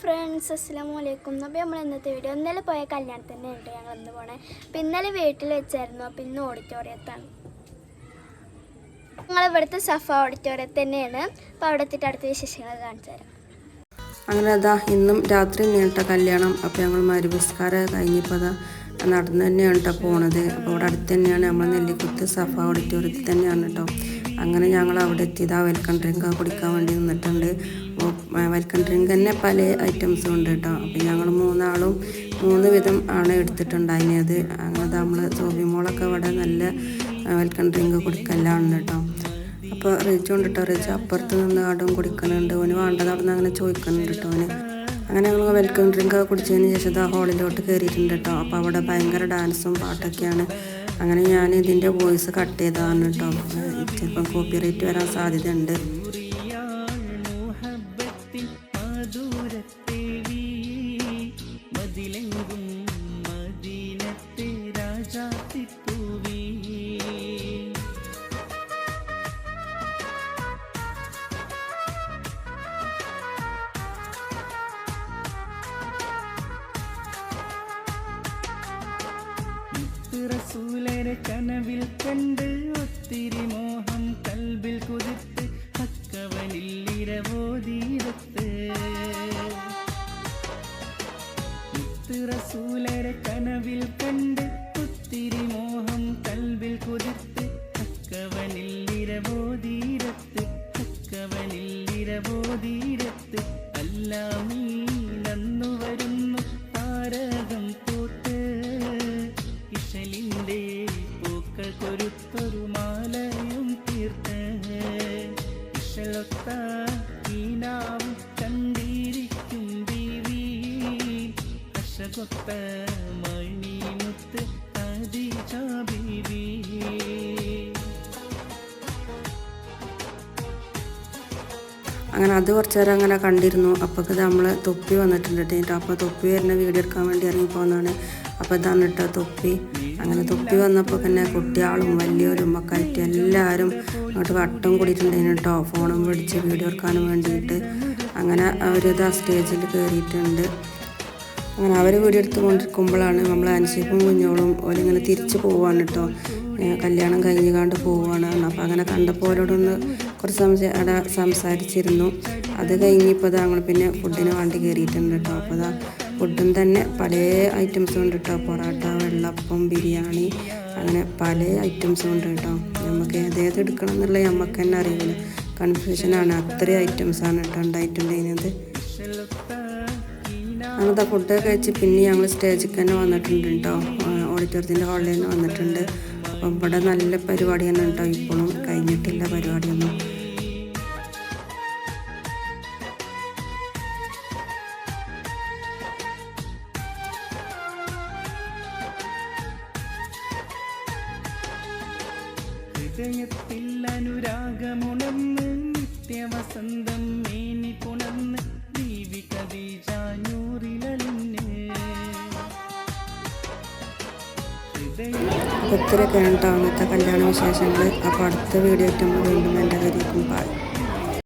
Friends അസ്സാം വലൈക്കും അപ്പോൾ നമ്മൾ ഇന്നത്തെ വീഡിയോ ഇന്നലെ പോയ കല്യാണത്തിന്റെ ഉണ്ട് ഞങ്ങൾ ഇന്ന് പോണേ. അപ്പോൾ ഇന്നലെ വീട്ടിൽ വെച്ചായിരുന്നു. അപ്പോൾ ഇന്ന് ഓഡിറ്റോറിയത്താണ് ഞങ്ങൾ ഇവിടുത്തെ സഫ ഓഡിറ്റോറിയത്തിൽ തന്നെയാണ്. അപ്പോൾ അവിടെ എത്തിയിട്ട് അടുത്ത വിശേഷങ്ങൾ കാണിച്ചു തരാം. അങ്ങനെ അതാ ഇന്നും രാത്രി നീണ്ട കല്യാണം. അപ്പോൾ ഞങ്ങൾ മരുപുസ്കാരം കഴിഞ്ഞപ്പോൾ അതാ നടന്നു തന്നെയാണ് കേട്ടോ പോണത്. അപ്പോൾ അവിടെ അടുത്ത് തന്നെയാണ് നമ്മൾ നെല്ലിക്കുത്ത് സഫ ഓഡിറ്റോറിയത്തിൽ തന്നെയാണ് കേട്ടോ അങ്ങനെ ഞങ്ങൾ അവിടെ എത്തിയതാ വെൽക്കം ഡ്രിങ്ക് കുടിക്കാൻ വേണ്ടി നിന്നിട്ടുണ്ട്. വെൽക്കം ഡ്രിങ്ക് തന്നെ പല ഐറ്റംസും ഉണ്ട് കേട്ടോ അപ്പോൾ ഞങ്ങൾ മൂന്നാളും മൂന്ന് വിധം ആണ് എടുത്തിട്ടുണ്ടായിരുന്നത് അങ്ങനെ നമ്മൾ സോഫിമോളൊക്കെ ഇവിടെ നല്ല വെൽക്കം ഡ്രിങ്ക് കുടിക്കലാണ് കേട്ടോ അപ്പോൾ റിജു ഉണ്ട് കേട്ടോ റിജു അപ്പുറത്ത് നിന്ന് ആടും കുടിക്കുന്നുണ്ട് ഓന് വേണ്ടത് അവിടെ നിന്ന് അങ്ങനെ ചോദിക്കുന്നുണ്ട് കേട്ടോ ഓന്. അങ്ങനെ ഞങ്ങൾ വെൽക്കം ഡ്രിങ്ക് കുടിച്ചതിന് ശേഷം ആ ഹോളിലോട്ട് കയറിയിട്ടുണ്ട് കേട്ടോ അപ്പോൾ അവിടെ ഭയങ്കര ഡാൻസും പാട്ടൊക്കെയാണ്. അങ്ങനെ ഞാൻ ഇതിന്റെ വോയിസ് കട്ട് ചെയ്തതാണ് കേട്ടോ ചിലപ്പം കോപ്പി കോപ്പിറൈറ്റ് വരാൻ സാധ്യതയുണ്ട്. മതിലെങ്കും മദീനത്തെ രാജാത്തിപ്പൂവി. റസൂലരെ കനവിൽ കണ്ട് ഒത്തിരി അല്ലാമീ നന്നു വരുന്നു താരകം പൂത്ത്. ഇഷലിന്റെ പൂക്കൾ കൊരുത്തൊരു മാലയും തീർത്ത്. ഇഷലൊത്ത ഈനാവും കണ്ടിരിക്കും ദേവി അശകൊത്ത അങ്ങനെ അത് കുറച്ച് നേരം അങ്ങനെ കണ്ടിരുന്നു. അപ്പോൾ ഇത് നമ്മൾ തൊപ്പി വന്നിട്ടുണ്ട് കേട്ടോ അപ്പോൾ തൊപ്പി വരുന്ന വീഡിയോ എടുക്കാൻ വേണ്ടി ഇറങ്ങി പോകുന്നതാണ് അപ്പോൾ ഇതാണ് കേട്ടോ തൊപ്പി. അങ്ങനെ തൊപ്പി വന്നപ്പോൾ തന്നെ കുട്ടികളും വലിയവരും ഒക്കെ ആയിട്ട് എല്ലാവരും അങ്ങോട്ട് വട്ടം കൂടിയിട്ടുണ്ടായിരുന്നു കേട്ടോ ഫോണും പിടിച്ച് വീഡിയോ എടുക്കാനും വേണ്ടിയിട്ട്. അങ്ങനെ അവരിത് ആ സ്റ്റേജിൽ കയറിയിട്ടുണ്ട് അങ്ങനെ അവർ വീഡിയോ എടുത്ത് കൊണ്ടിരിക്കുമ്പോഴാണ് നമ്മൾ അൻഷിപ്പും കുഞ്ഞോളും ഓലിങ്ങനെ തിരിച്ച് പോവാണ് കേട്ടോ കല്യാണം കഴിഞ്ഞ് കണ്ട് പോവാണ്. അപ്പോൾ അങ്ങനെ കണ്ടപ്പോൾ ഓരോടൊന്ന് കുറച്ച് സംശയം അവിടെ സംസാരിച്ചിരുന്നു. അത് കഴിഞ്ഞിപ്പോൾ ഞങ്ങൾ പിന്നെ ഫുഡിന് വേണ്ടി കയറിയിട്ടുണ്ട് കേട്ടോ അപ്പോൾ അതാ ഫുഡും തന്നെ പല ഐറ്റംസും ഉണ്ട് കേട്ടോ പൊറോട്ട വെള്ളപ്പം ബിരിയാണി അങ്ങനെ പല ഐറ്റംസും ഉണ്ട് കേട്ടോ നമുക്ക് ഏതേത് എടുക്കണം എന്നുള്ളത് നമുക്ക് തന്നെ അറിയില്ല. കൺഫ്യൂഷനാണ് അത്രയും ഐറ്റംസാണ് കേട്ടോ ഉണ്ടായിട്ടുണ്ടായിരുന്നത് അങ്ങനത്തെ ഫുഡ് കഴിച്ച് പിന്നെ ഞങ്ങൾ സ്റ്റേജിൽ തന്നെ വന്നിട്ടുണ്ട് കേട്ടോ ഓഡിറ്റോറിയത്തിന്റെ ഹാളിൽ തന്നെ വന്നിട്ടുണ്ട്. അപ്പം ഇവിടെ നല്ല പരിപാടി തന്നെ കേട്ടോ. ഇപ്പോഴും കഴിഞ്ഞിട്ടില്ല പരിപാടിയൊന്നും. ഹൃദയത്തിൽ അനുരാഗമുണർന്ന് നിത്യവസന്തം മേനി ഇത്രയൊക്കെയാണ് കേട്ടോ അന്നത്തെ കല്യാണ വിശേഷങ്ങൾ അപ്പോൾ അടുത്ത വീഡിയോ നമ്മൾ വീണ്ടും എന്റെ കയ്യിലേക്കും പായി